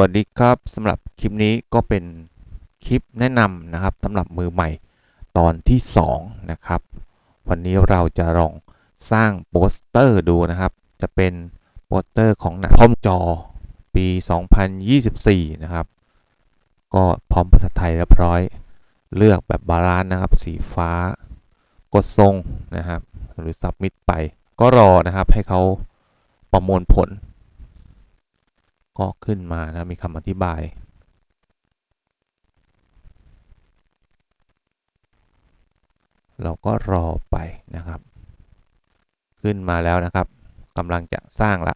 วัสดีครับสำหรับคลิปนี้ก็เป็นคลิปแนะนำนะครับสำหรับมือใหม่ตอนที่ 2 นะครับ วันนี้เราจะลองสร้างโปสเตอร์ดูนะครับ จะเป็นโปสเตอร์ของหนังคอมจอปี 2024 นะครับ ก็พร้อมภาษาไทยเรียบร้อย เลือกแบบบาลานซ์นะครับ สีฟ้า กดทรงนะครับ หรือ submit ไป ก็รอนะครับให้เขาประมวลผล ก็ขึ้นมานะมีคำอธิบายเราก็รอไปนะครับ ขึ้นมาแล้วนะครับกำลังจะสร้างละ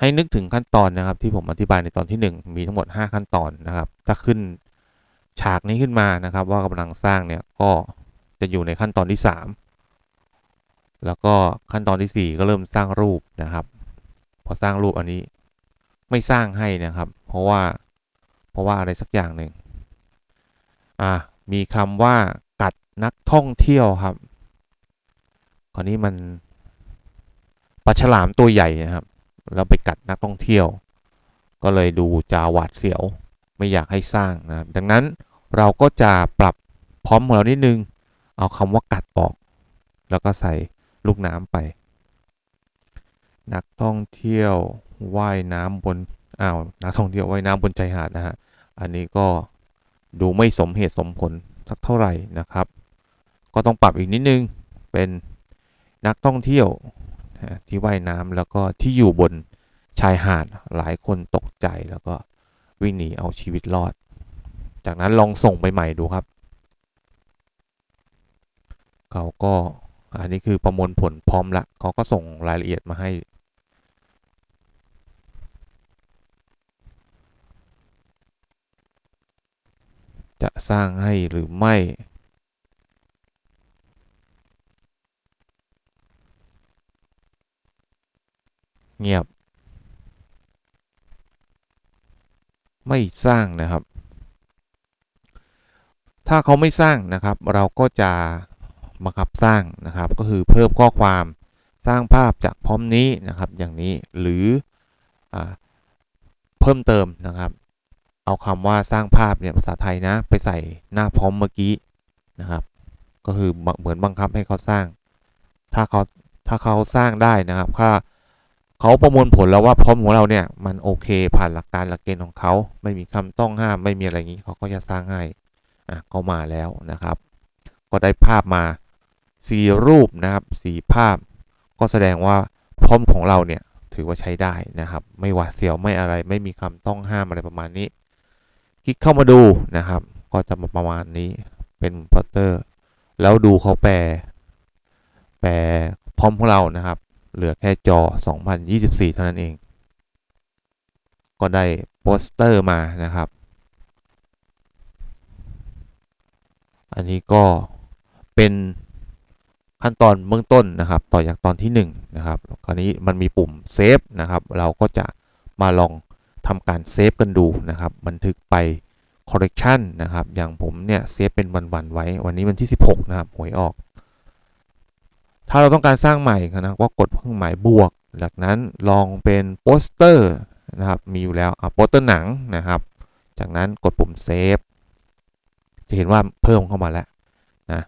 ให้นึกถึงขั้นตอนนะครับ ที่ผมอธิบายในตอนที่ 1 มีทั้งหมด 5 ขั้นตอนนะครับ ถ้าขึ้นฉากนี้ขึ้นมานะครับ ว่ากำลังสร้างเนี่ยก็จะอยู่ในขั้นตอนที่ 3 แล้วก็ขั้นตอนที่ 4 ก็เริ่มสร้างรูปนะครับ พอสร้างรูปอันนี้ไม่สร้างให้นะครับ เพราะว่าเพราะว่าอะไรสักอย่างหนึ่งอ่ามีคำว่ากัดนักท่องเที่ยวครับคราวนี้มันปลาฉลามตัวใหญ่นะครับแล้วไปกัดนักท่องเที่ยว ก็เลยดูจาหวาดเสียวไม่อยากให้สร้างนะครับดังนั้นเราก็จะปรับพร้อมของเรานิดนึง เอาคำว่ากัดออก แล้วก็ใส่ ลูกน้ำไป นักท่องเที่ยวว่ายน้ำบนอ้าวนักท่องเที่ยวว่ายน้ำบนชายหาดนะฮะอันนี้ก็ดูไม่สมเหตุสมผลสักเท่าไหร่นะครับ ก็ต้องปรับอีกนิดนึงเป็นนักท่องเที่ยวที่ว่ายน้ำแล้วก็ที่อยู่บนชายหาดหลายคนตกใจแล้วก็วิ่งหนีเอาชีวิตรอด จากนั้นลองส่งไปใหม่ดูครับ เขาก็ อันนี้คือประมวลผลพร้อมละเขาก็ส่งรายละเอียดมาให้ จะสร้างให้หรือไม่ เงียบ ไม่สร้างนะครับ ถ้าเขาไม่สร้างนะครับ เราก็จะ บังคับสร้างนะครับ ก็คือเพิ่มข้อความสร้างภาพจากพร้อมนี้นะครับอย่างนี้หรืออเพิ่มเติมนะครับ เอาคำว่าสร้างภาพเนี่ยภาษาไทยนะไปใส่หน้าพร้อมเมื่อกี้นะครับ ก็คือเหมือนบังคับให้เขาสร้าง ถ้าเขาถ้าเขาสร้างได้นะครับถ้าเขาประมวลผลแล้วว่าพร้อมของเราเนี่ยมันโอเคผ่านหลักการหลักเกณฑ์ของเขาไม่มีคำต้องห้ามไม่มีอะไรงนี้เขาก็จะสร้างให้อะเขามาแล้วนะครับ ก็ได้ภาพมา สี่รูปนะครับสี่ภาพ ก็แสดงว่าพร้อมของเราเนี่ยถือว่าใช้ได้นะครับ ไม่หวาดเสียวไม่อะไร ไม่มีคำต้องห้ามอะไรประมาณนี้ คลิกเข้ามาดูนะครับ ก็จะมาประมาณนี้เป็นโปสเตอร์ แล้วดูเขาแปล แปลพร้อมของเรานะครับ เหลือแค่จอ 2024 เท่านั้นเอง ก็ได้โปสเตอร์มานะครับ อันนี้ก็เป็น ขั้นตอนเบื้องต้นนะครับ ต่อจากตอนที่1นะครับคราวนี้มันมีปุ่มเซฟนะครับ เราก็จะมาลองทำการเซฟกันดูนะครับ บันทึกไป correction นะครับ อย่างผมเนี่ยเซฟเป็นวันๆไว้ วันนี้วันที่ 16 นะครับหวยออก ถ้าเราต้องการสร้างใหม่นะก็กดเครื่องหมายบวกจากนั้นลองเป็นโปสเตอร์นะครับ มีอยู่แล้วอะโปสเตอร์หนังนะครับ จากนั้นกดปุ่มเซฟจะเห็นว่าเพิ่มเข้ามาแล้วนะ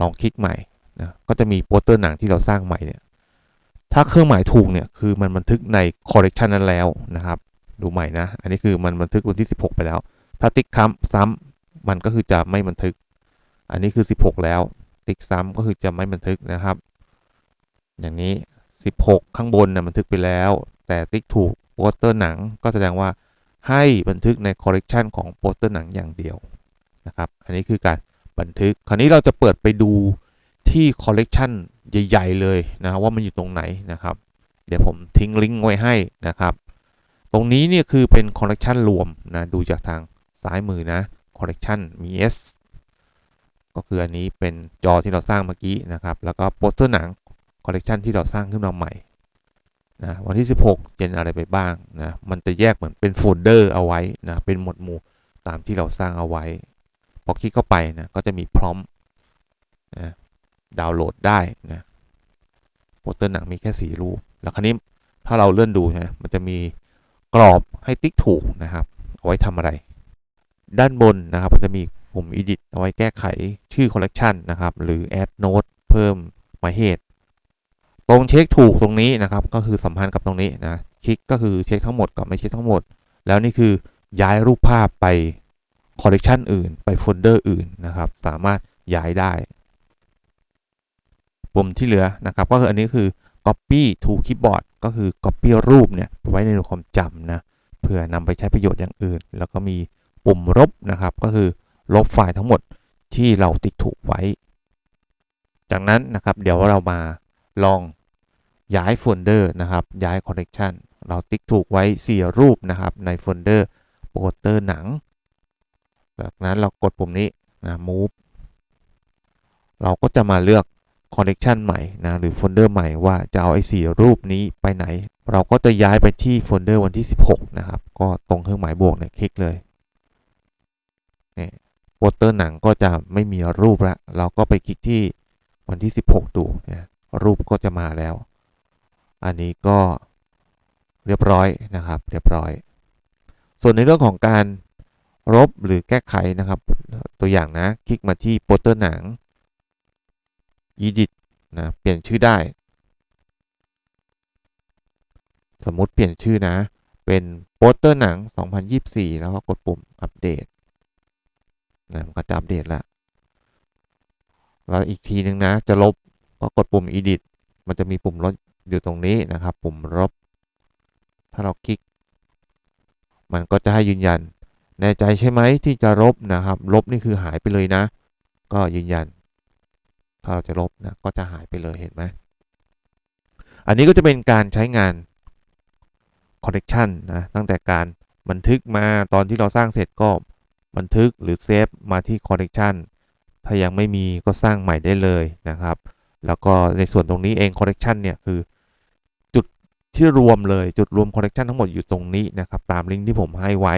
ลองคลิกใหม่ นะก็จะมีโปสเตอร์หนังที่เราสร้างใหม่เนี่ยถ้าเครื่องหมายถูกเนี่ยคือมันบันทึกใน correction นั้นแล้วนะครับดูใหม่นะ อันนี้คือมันบันทึกวันที่ 16 ไปแล้ว ถ้าติ๊กค้ำซ้ำมันก็คือจะไม่บันทึก อันนี้คือ 16 แล้ว ติ๊กซ้ำก็คือจะไม่บันทึกนะครับ อย่างนี้ 16 ข้างบนนะบันทึกไปแล้ว แต่ติ๊กถูกโปสเตอร์หนังก็แสดงว่าให้บันทึกใน correction ของโปสเตอร์หนังอย่างเดียวนะครับ อันนี้คือการบันทึก คราวนี้เราจะเปิดไปดู ที่ collection ใหญ่ ๆ เลยนะว่ามันอยู่ตรงไหนนะครับ เดี๋ยวผมทิ้งลิงก์ไว้ให้นะครับ ตรงนี้เนี่ยคือเป็น collection รวมนะดูจากทางซ้ายมือนะ collection มี S ก็คืออันนี้เป็นจอที่เราสร้างเมื่อกี้นะครับ แล้วก็โปสเตอร์หนัง collection ที่เราสร้างขึ้นมาใหม่นะวันที่ 16เจนอะไรไปบ้างนะมันจะแยกเหมือนเป็นโฟลเดอร์เอาไว้นะเป็นหมวดหมู่ตามที่เราสร้างเอาไว้ พอคลิกเข้าไปนะก็จะมีพร้อมนะ ดาวน์โหลดได้นะโปสเตอร์หนังมีแค่ 4 รูป แล้วคราวนี้ถ้าเราเลื่อนดูนะมันจะมีกรอบให้ติ๊กถูกนะครับ เอาไว้ทำอะไร ด้านบนนะครับมันจะมีปุ่ม edit เอาไว้แก้ไขชื่อ collection นะครับ หรือ add note เพิ่มหมายเหตุ ตรงเช็คถูกตรงนี้นะครับ ก็คือสัมพันธ์กับตรงนี้นะ คลิกก็คือเช็คทั้งหมดกับไม่เช็คทั้งหมด แล้วนี่คือย้ายรูปภาพไป collection อื่น ไปโฟลเดอร์อื่นนะครับ สามารถย้ายได้ ปุ่มที่เหลือนะครับก็คืออันนี้คือ copy to keyboard ก็คือ copy รูปเนี่ยไว้ในความจำนะเพื่อนำไปใช้ประโยชน์อย่างอื่น แล้วก็มีปุ่มลบนะครับ ก็คือลบไฟล์ทั้งหมดที่เราติ๊กถูกไว้ จากนั้นนะครับเดี๋ยวเรามาลองย้ายโฟลเดอร์นะครับ ย้าย collection เราติ๊กถูกไว้ 4 รูปนะครับ ในโฟลเดอร์โปสเตอร์หนัง จากนั้นเรากดปุ่มนี้นะ move เราก็จะมาเลือก collection ใหม่นะหรือโฟลเดอร์ใหม่ว่าจะเอาไอ้สี่รูปนี้ไปไหน เราก็จะย้ายไปที่โฟลเดอร์วันที่ 16 นะครับ ก็ตรงเครื่องหมายบวกเนี่ยคลิกเลยนี่โปสเตอร์หนังก็จะไม่มีรูปละเราก็ไปคลิกที่วันที่ 16 ดูเนี่ยรูปก็จะมาแล้ว อันนี้ก็เรียบร้อยนะครับ เรียบร้อย ส่วนในเรื่องของการลบหรือแก้ไขนะครับ ตัวอย่างนะ คลิกมาที่โปสเตอร์หนัง edit นะเปลี่ยนชื่อได้ สมมุติเปลี่ยนชื่อนะ เป็นโปสเตอร์หนัง 2024 แล้วก็กดปุ่มอัปเดตนะมันก็จะอัปเดตแล้วแล้วอีกทีนึงนะ จะลบก็กดปุ่ม edit มันจะมีปุ่มลบอยู่ตรงนี้นะครับ ปุ่มลบ ถ้าเราคลิก มันก็จะให้ยืนยัน แน่ใจใช่ไหมที่จะลบนะครับ ลบนี่คือหายไปเลยนะ ก็ยืนยัน ถ้าเราจะลบนะก็จะหายไปเลยเห็นไหมอันนี้ก็จะเป็นการใช้งาน collection นะตั้งแต่การบันทึกมาตอนที่เราสร้างเสร็จก็บันทึกหรือเซฟมาที่ collection ถ้ายังไม่มีก็สร้างใหม่ได้เลยนะครับ แล้วก็ในส่วนตรงนี้เอง collection เนี่ยคือจุดที่รวมเลยจุดรวม collection ทั้งหมดอยู่ตรงนี้นะครับ ตามลิงก์ที่ผมให้ไว้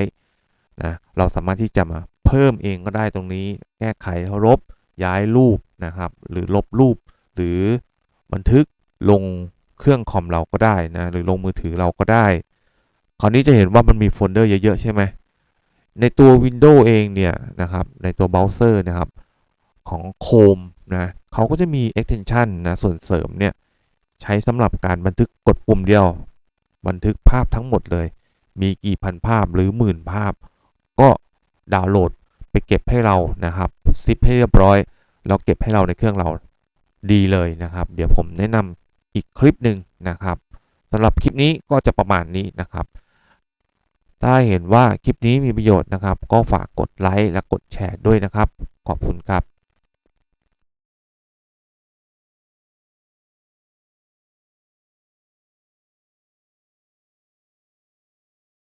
นะเราสามารถที่จะมาเพิ่มเองก็ได้ตรงนี้ แก้ไขลบ ย้ายรูปนะครับ หรือลบรูป หรือบันทึกลงเครื่องคอมเราก็ได้นะหรือลงมือถือเราก็ได้ คราวนี้จะเห็นว่ามันมีโฟลเดอร์เยอะๆใช่ไหมในตัว Windows เองเนี่ยนะครับในตัวเบราว์เซอร์นะครับของ Chrome นะเขาก็จะมี extension นะส่วนเสริมเนี่ยใช้สำหรับการบันทึกกดปุ่มเดียว บันทึกภาพทั้งหมดเลย มีกี่พันภาพหรือหมื่นภาพ ก็ดาวน์โหลดไปเก็บให้เรานะครับ ซิปให้เรียบร้อย แล้วเก็บให้เราในเครื่องเราดีเลยนะครับ เดี๋ยวผมแนะนำอีกคลิปหนึ่งนะครับสำหรับคลิปนี้ก็จะประมาณนี้นะครับ ถ้าเห็นว่าคลิปนี้มีประโยชน์นะครับ ก็ฝากกดไลค์และกดแชร์ด้วยนะครับ ขอบคุณครับ